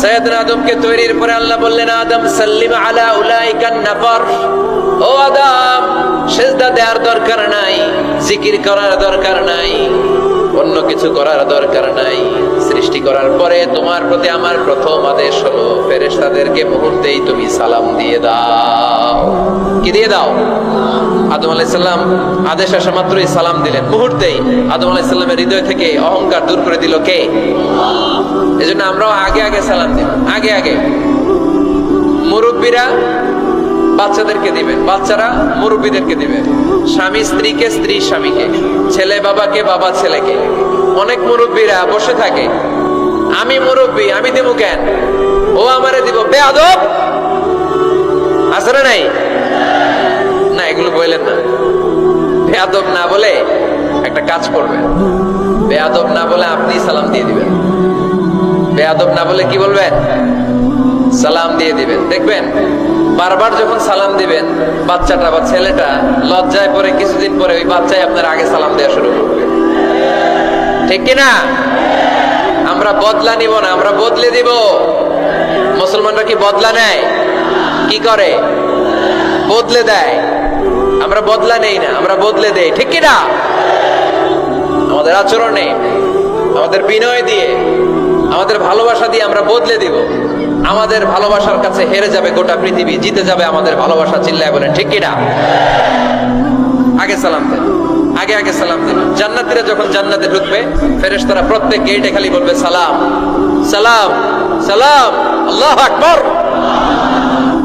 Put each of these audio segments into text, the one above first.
সৈয়দনা আদমকে তৈরির পরে আল্লাহ বললেন, আদম, সাল্লিম আলা উলাইকান নাফর। ও আদম, সেজদা দেওয়ার দরকার নাই, জিকির করার দরকার নাই। অন্য কিছু করার দরকার নাই। সৃষ্টি করার পরে তোমার প্রতি আমার প্রথম আদেশ হলো, ফেরেশতাদেরকে মুহূর্তেই তুমি সালাম দিয়ে দাও। কি দিয়ে দাও? আদম আলাইসাল্লাম আদেশ আসা মাত্রই সালাম দিলেন। মুহূর্তেই আদম আলাইসাল্লামের হৃদয় থেকে অহংকার দূর করে দিল কে? এই জন্য আমরাও আগে আগে সালাম দিই আগে আগে। মুরব্বীরা বাচ্চাদেরকে দিবেন বাচ্চারা মুরব্বীদেরকে দিবেন স্বামী স্ত্রীকে, স্ত্রী স্বামীকে। ছেলে বাবাকে, বাবা ছেলেকে। অনেক মুরব্বীরা বসে থাকে। আমি মুরব্বী, আমি দিব কেন? ও আমারে দিব। বেয়াদব! আসলে নাই? না, এগুলো বললেন না। বেয়াদব না বলে একটা কাজ করবেন। বেয়াদব না বলে আপনি সালাম দিয়ে দিবেন। বেয়াদব না বলে কি বলবেন? সালাম দিয়ে দিবেন। দেখবেন? বারবার যখন সালাম দিবেন, বাচ্চাটা বা ছেলেটা লজ্জায় পরে কিছুদিন পরে ওই বাচ্চাই আপনার আগে সালাম দেওয়া শুরু করবে। ঠিক কিনা? আমরা বদলা নিব না, আমরা বদলে দিব। মুসলমানরা কি বদলা নেয়? কি করে? বদলে দেয়। আমরা বদলা নেই না, আমরা বদলে দেই। ঠিক কিনা? আমাদের আচরণে আমাদের বিনয় দিয়ে। আমাদের ভালোবাসা দিয়ে আমরা বদলে দিব। আমাদের ভালোবাসার কাছে হেরে যাবে গোটা পৃথিবী, জিতে যাবে আমাদের ভালোবাসা, চিল্লায় বলেন, ঠিক কিনা আগে সালাম দেন, আগে আগে সালাম দেন। জান্নাতীরা যখন জান্নাতে ঢুকবে, ফেরেশতারা প্রত্যেক গেটে খালি বলবে, সালাম সালাম সালাম, আল্লাহ আকবর।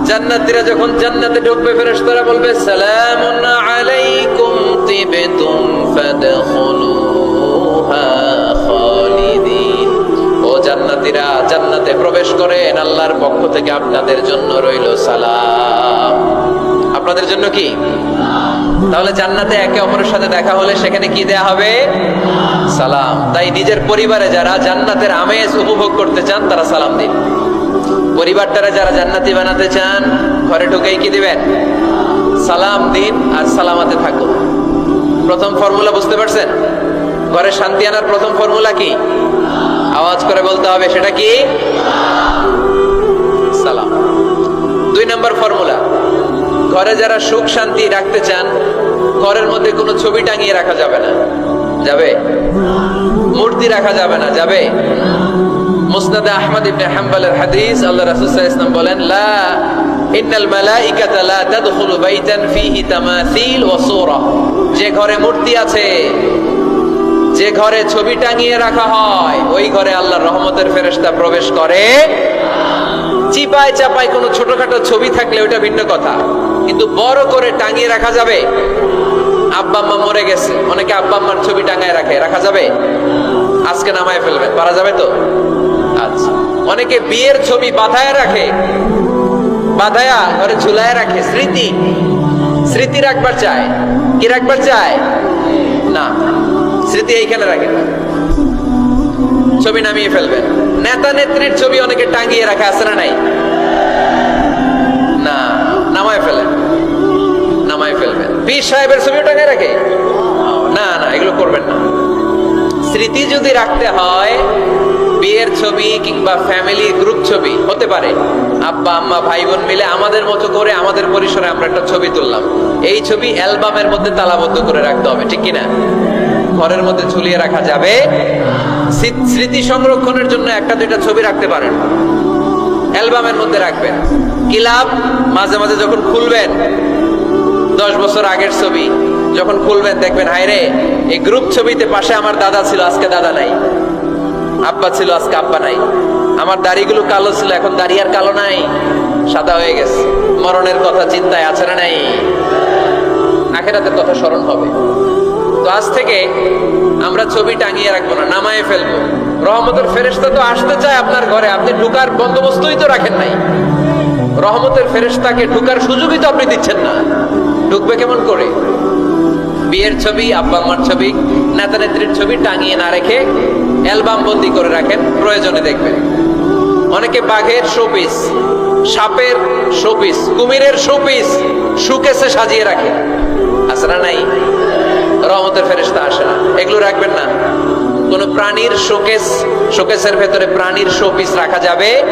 জান্নাতীরা যখন জান্নাতে ঢুকবে, ফেরেশতারা বলবে, সালামুন আলাইকুম তিবতুম ফাদখুলুহা জান্নাতীরা জান্নাতে প্রবেশ করেন, আল্লাহর পক্ষ থেকে আপনাদের জন্য রইল সালাম। আপনাদের জন্য কি? তাহলে জান্নাতে একে অপরের সাথে দেখা হলে সেখানে কি দেয়া হবে? সালাম। তাই নিজের পরিবারে যারা জান্নাতের আমেজ উপভোগ করতে চান, তারা সালাম দিন। পরিবারটারা যারা জান্নাতি বানাতে চান, ঘরে ঢুকেই কি দিবেন? সালাম দিন আর সালামাতে থাকুন। প্রথম ফর্মুলা বুঝতে পারছেন? ঘরে শান্তি আনার প্রথম ফর্মুলা কি? আওয়াজ করে বলতে হবে, সেটা কি? সালাম। দুই নম্বর ফর্মুলা। ঘরে যারা সুখ শান্তি রাখতে চান, ঘরের মধ্যে কোনো ছবি টাঙিয়ে রাখা যাবে না। যাবে? মূর্তি রাখা যাবে না, যাবে? মুসনাদে আহমদ ইবনে হাম্বলের হাদিস, আল্লাহ রাসূল সাল্লাল্লাহু বলেন, লা ইন্নাল মালাইকাতা লা তাদখুলু বাইতান ফিহি তামাসিল ওয়া সূরা। যে ঘরে মূর্তি আছে যে ঘরে ছবি টাঙিয়ে রাখা হয়, ওই ঘরে আল্লাহর রহমতের ফেরেশতা প্রবেশ করে। চিপায় চাপায় কোনো ছোটখাটো ছবি থাকলে ওটা ভিন্ন কথা, কিন্তু বড় করে টাঙিয়ে রাখা যাবে। আব্বা আম্মা মরে গেছে, অনেকে আব্বা আম্মার ছবি টাঙায় রাখে, রাখা যাবে? আজকে নামায় ফেলবেন, পারা যাবে তো? আচ্ছা অনেকে বিয়ের ছবি বাধায় রাখে, বাধায়া, ঘরে ঝুলায় রাখে, স্মৃতি। স্মৃতি রাখবার চায়, কি রাখবার চায়? না। স্মৃতি এইখানে রাখে ছবি নামিয়ে ফেলবেন নেতা নেত্রীর ছবি অনেকে টাঙিয়ে রাখে, আছে না নাই? না, নামায় ফেলেন নামায় ফেলবেন পীর সাহেবের ছবিও টাঙিয়ে রাখে? না না, এগুলো করবেন না। স্মৃতি যদি রাখতে হয়, বিয়ের ছবি কিংবা ফ্যামিলি গ্রুপ ছবি, হতে পারে। আব্বা, আম্মা ভাই বোন মিলে আমাদের মতো করে, আমাদের পরিসরে আমরা একটা ছবি তুললাম। এই ছবি অ্যালবামের মধ্যে তালাবদ্ধ করে রাখতে হবে, ঠিক কিনা? ঘরের মধ্যে ঝুলিয়ে রাখা যাবে। স্মৃ- স্মৃতি সংরক্ষণের জন্য একটা দুইটা ছবি রাখতে পারেন। অ্যালবামের মধ্যে রাখবেন। কি লাভ? মাঝে মাঝে যখন খুলবেন, দশ বছর আগের ছবি, যখন খুলবেন, দেখবেন, হায় রে, এই গ্রুপ ছবিতে পাশে আমার দাদা ছিল, আজকে দাদা নাই। আব্বা ছিল, আজকে আব্বা নাই। আমার দাড়িগুলো কালো ছিল, এখন দাড়ি আর কালো নাই। সাদা হয়ে গেছে। মরণের কথা চিন্তায় আছে না নাই? আখেরাতের কথা স্মরণ হবে। তো আজ থেকে আমরা ছবি টাঙিয়ে রাখব না, নামায়ে ফেলব। রহমতের ফেরেশতা তো আসতে চায় আপনার ঘরে, আপনি ঢুকার বন্দোবস্তই তো রাখেন নাই। রহমতের ফেরেস্তাকে ঢুকার সুযোগই তো আপনি দিচ্ছেন না। ঢুকবে কেমন করে? বিয়ের ছবি, আব্বা আম্মার ছবি নেতা নেত্রীর ছবি টাঙিয়ে না রেখে অ্যালবাম বন্দি করে রাখেন, প্রয়োজনে দেখবেন। অনেকে বাঘের শোপিস, সাপের শোপিস, কুমিরের শোপিস, সুকেসে সাজিয়ে রাখে। না নাই? রহমতের ফেরেশতা আসে না। এগুলো রাখবেন না। কোন প্রাণীর শোকেস, শোকেসের ভেতরে প্রাণীর শোপিস রাখা যাবে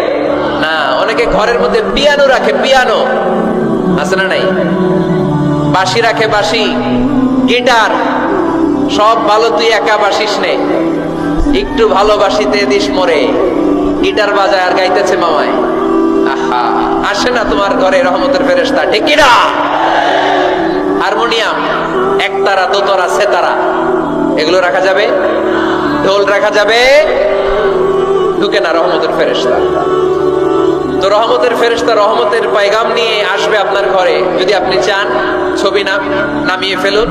না। অনেকে ঘরের মধ্যে পিয়ানো রাখে, পিয়ানো। আছে না নাই? বাঁশি রাখে, বাঁশি। গিটার। সব ভালো, তুই একা বাসিস নে। একটু ভালোবাসিতে দিস মরে। গিটার বাজায় আর গাইতেছে মামায়। আহা। আসে না তোমার ঘরে রহমতের ফেরেস্তা ঠিক কিনা? হারমোনিয়াম। একতারা, দোতরা, সেতারা। এগুলো রাখা যাবে? ঢোল রাখা যাবে? ঢুকে না রহমতের ফেরেস্তা তো রহমতের ফেরেস্তা রহমতের পায়গাম নিয়ে আসবে আপনার ঘরে। যদি আপনি চান, ছবি নাম নামিয়ে ফেলুন।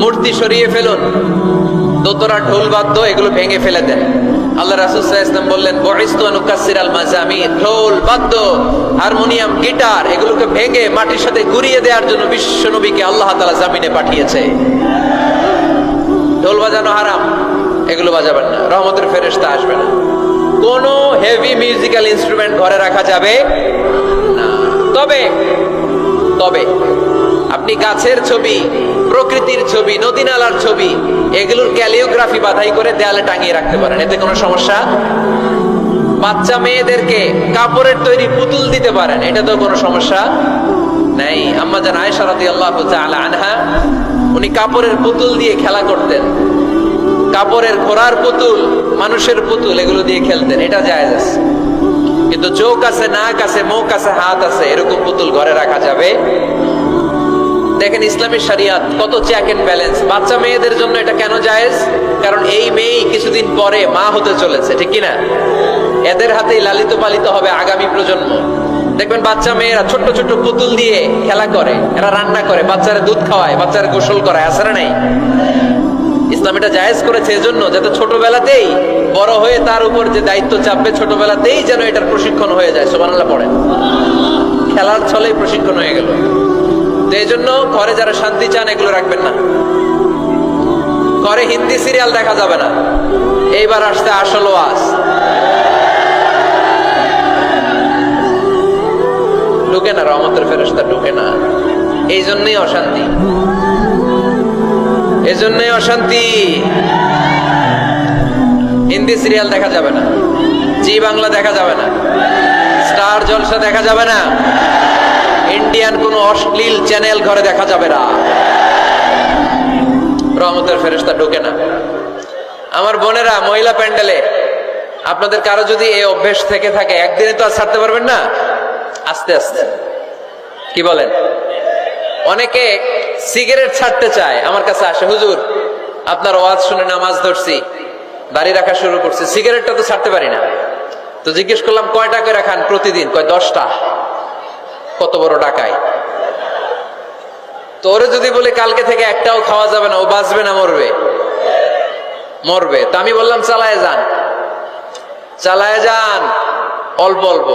মূর্তি সরিয়ে ফেলুন। দোতরা ঢোল বাদ্য এগুলো ভেঙে ফেলে দেন। আল্লাহ রাসুল ইসলাম বললেন ঢোল, বাদ্য, হারমোনিয়াম, গিটার, এগুলোকে ভেঙে মাটির সাথে ঘুরিয়ে দেওয়ার জন্য বিশ্ব নবীকে আল্লাহ তালা জামিনে পাঠিয়েছে। ঢোল বাজানো হারাম, এগুলো বাজাবেন না, রহমতের ফেরেশতা আসবে না। কোন হেভি মিউজিক্যাল ইনস্ট্রুমেন্ট ঘরে রাখা যাবে না। তবে তবে, আপনি গাছের ছবি প্রকৃতির ছবি নদী নালার ছবি, এগুলোর ক্যালিওগ্রাফি বাধাই করে দেয়ালে টাঙিয়ে রাখতে পারেন। এতে কোনো সমস্যা? বাচ্চা মেয়েদেরকে কাপড়ের তৈরি পুতুল দিতে পারেন, এটা তো কোনো সমস্যা নাই। আম্মা জান আয়েশা রাদিয়াল্লাহু তাআলা আনহা, উনি কাপড়ের পুতুল দিয়ে খেলা করতেন। কাপড়ের ঘোড়ার পুতুল, মানুষের পুতুল, এগুলো দিয়ে খেলতেন, এটা জায়েজ আছে। কিন্তু চোখ আছে, নাক আছে, মুখ আছে, হাত আছে, এরকম পুতুল ঘরে রাখা যাবে দেখেন ইসলামের শরিয়াত কত চেক এন্ড ব্যালেন্স বাচ্চা মেয়েদের জন্য এটা কেন জায়েজ? কারণ এই মেয়েই কিছুদিন পরে মা হতে চলেছে, ঠিক কি না এদের হাতেই লালিত পালিত হবে আগামী প্রজন্ম। দেখবেন বাচ্চা মেয়েরা ছোট্ট ছোট্ট পুতুল দিয়ে খেলা করে, এরা রান্না করে, বাচ্চারা দুধ খাওয়ায়, বাচ্চারা গোসল করায় আসে না নাই। ইসলাম এটা জায়েজ করেছে এজন্য যাতে ছোটবেলাতেই বড় হয়ে তার উপর যে দায়িত্ব চাপবে, ছোটবেলাতেই যেন এটার প্রশিক্ষণ হয়ে যায়। সোমানাল্লাহ পড়েন। খেলার ছলেই প্রশিক্ষণ হয়ে গেল। তো এই জন্য ঘরে যারা শান্তি চান, এগুলো রাখবেন না। ঘরে হিন্দি সিরিয়াল দেখা যাবে না। এইবার আসতে আসল ওয়াজ। ঢুকে না, রহমতের ফেরস্তা ঢুকে না। এই জন্যই অশান্তি। এই জন্যই অশান্তি। হিন্দি সিরিয়াল দেখা যাবে না। জি বাংলা দেখা যাবে না। স্টার জলসা দেখা যাবে না। ইন্ডিয়ান কোন অশ্লীল চ্যানেল ঘরে দেখা যাবে না। রহমতের ফেরেস্তা ঢুকে না। আমার বোনেরা, মহিলা প্যান্ডেলে, আপনাদের কারও যদি এই অভ্যেস থেকে থাকে, একদিনে তো আর ছাড়তে পারবেন না? আস্তে আস্তে। কি বলেন? অনেকে সিগারেট ছাড়তে চায়, আমার কাছে আসে, হুজুর, আপনার ওয়াজ শুনে নামাজ ধরছি, দাড়ি রাখা শুরু করছি, সিগারেটটা তো ছাড়তে পারি না। তো জিজ্ঞেস করলাম, কয়টা করে রাখান প্রতিদিন? কয়, দশটা। কত বড় টাকায় তো ওরে যদি বলে কালকে থেকে একটাও খাওয়া যাবে না, ও বাঁচবে না, মরবে। মরবে। তো আমি বললাম, চালায় যান। চালায় যান। অল্প অল্প।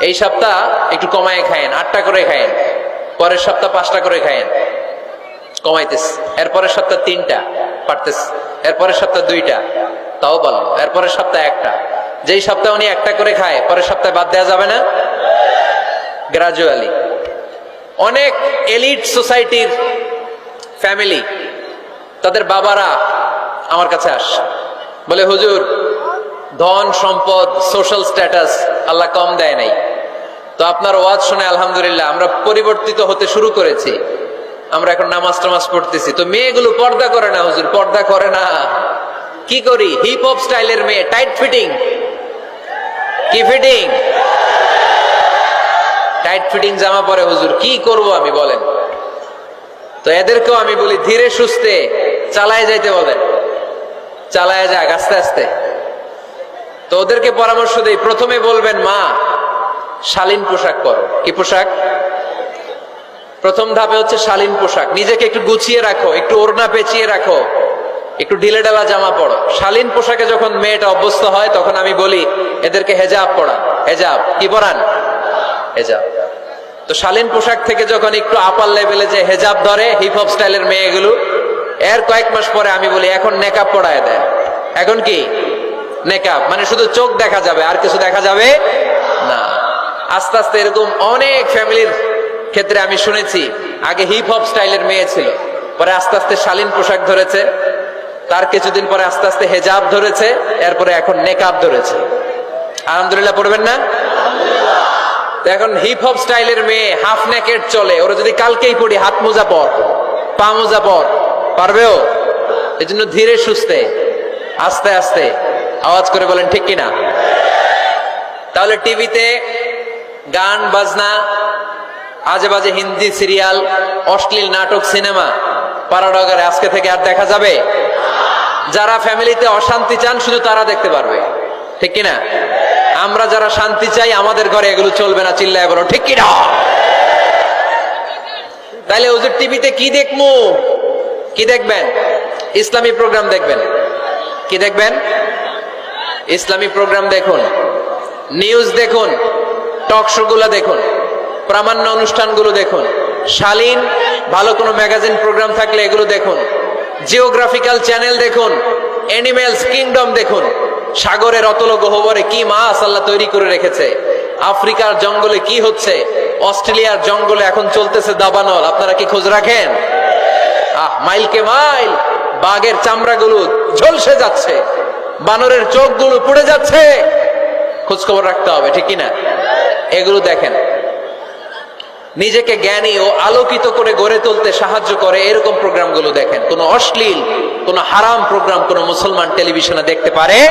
এই সপ্তাহ একটু কমায় খায়েন, আটটা করে খায়েন। পরের সপ্তাহ পাঁচটা করে খায়েন। কমাইতেস। এরপরের সপ্তাহ তিনটা পারতেস। এরপরের সপ্তাহ দুইটা। তাও বলো। এরপরের সপ্তাহ একটা। যেই সপ্তাহ উনি একটা করে খায়, পরের সপ্তাহে বাদ দেওয়া যাবে না। গ্রাজুয়ালি অনেক এলিট সোসাইটির ফ্যামিলি তাদের বাবারা আমার কাছে আস। বলে, হুজুর, ধন, সম্পদ সোশ্যাল স্ট্যাটাস আল্লাহ কম দেয় নাই। তো আপনার ওয়াজ শুনে আলহামদুলিল্লাহ আমরা পরিবর্তিত হতে শুরু করেছি। আমরা এখন নামাজ টামাজ পড়তেছি। তো মেয়েগুলো পর্দা করে না, হুজুর, পর্দা করে না। কি করি? হিপ হপ স্টাইলের মেয়ে টাইট ফিটিং কি ফিটিং টাইট ফিটিং জামা পরে হুজুর, কি করব আমি বলেন। তো এদেরকেও আমি বলি, ধীরে সুস্থে চালায় যাইতে বলেন। চালায় যাক, আস্তে আস্তে। তো ওদেরকে পরামর্শ দেই, প্রথমে বলবেন, মা, শালীন পোশাক করো কি পোশাক? প্রথম ধাপে হচ্ছে শালীন পোশাক। নিজেকে একটু গুছিয়ে রাখো, একটু ওড়না পেঁচিয়ে রাখো, একটু ঢিলে ঢালা জামা পড়ো শালীন পোশাকে যখন মেয়েটা অভ্যস্ত হয়, তখন আমি বলি, এদেরকে হেজাব পড়ান হেজাব, কি পড়ান হেজাব। তো শালীন পোশাক থেকে যখন একটু আপার লেভেলে যে হেজাব ধরে হিপ হপ স্টাইলের মেয়েগুলো, এর কয়েক মাস পরে আমি বলি, এখন নেকাব পড়ায় দেয় এখন কি? নেকাব। মানে শুধু চোখ দেখা যাবে, আর কিছু দেখা যাবে না। আস্তে আস্তে এরকম অনেক ফ্যামিলির ক্ষেত্রে আমি শুনেছি, আগে হিপ হপ স্টাইলের মেয়ে ছিল, পরে আস্তে আস্তে শালীন পোশাক ধরেছে, তার কিছুদিন পরে আস্তে আস্তে হেজাব ধরেছে, এরপরে এখন নেকাব ধরেছে। আলহামদুলিল্লাহ, পড়বেন না? এখন হিপ হপ স্টাইলের মেয়ে হাফ নেকেট চলে। ওরা যদি কালকেই পড়ি, হাত মোজা পর, পা মোজা পর পারবেও এই জন্য ধীরে সুস্থে, আস্তে আস্তে। আওয়াজ করে বলেন, ঠিক কিনা? তাহলে টিভিতে গান, বাজনা, আজে বাজে হিন্দি সিরিয়াল, অশ্লীল নাটক, সিনেমা, পারাডগারে আজকে থেকে আর দেখা যাবে? যারা ফ্যামিলিতে অশান্তি চান, শুধু তারা দেখতে পারবে। ঠিক কিনা? আমরা যারা শান্তি চাই, আমাদের ঘরে এগুলো চলবে না, চিল্লায় বলো, ঠিক কি কিনা? তাইলে ওজুর টিভিতে কি দেখমু? কি দেখবেন? ইসলামী প্রোগ্রাম দেখবেন। কি দেখবেন? ইসলামী প্রোগ্রাম দেখুন, নিউজ দেখুন, টক শো গুলো দেখুন, প্রামাণ্য অনুষ্ঠানগুলো দেখুন, শালীন, ভালো কোনো ম্যাগাজিন প্রোগ্রাম থাকলে এগুলো দেখুন, জিওগ্রাফিক্যাল চ্যানেল দেখুন, অ্যানিমেলস কিংডম দেখুন সাগরের অতল গহবরে কি মাছ আল্লাহ তৈরি করে রেখেছে? আফ্রিকার জঙ্গলে কি হচ্ছে? অস্ট্রেলিয়ার জঙ্গলে এখন চলতেছে দাবানল। আপনারা কি খোঁজ রাখেন? আহ মাইলকে মাইল, বাঘের চামড়াগুলো ঝলসে যাচ্ছে, বানরের চোখগুলো পুড়ে যাচ্ছে। খোঁজ খবর রাখতে হবে, ঠিক না এগুলো দেখেন। নিজেকে জ্ঞানী ও আলোকিত করে গড়ে তুলতে সাহায্য করে এরকম প্রোগ্রামগুলো দেখেন। কোনো অশ্লীল, কোনো হারাম প্রোগ্রাম কোনো মুসলমান টেলিভিশনে দেখতে পারে।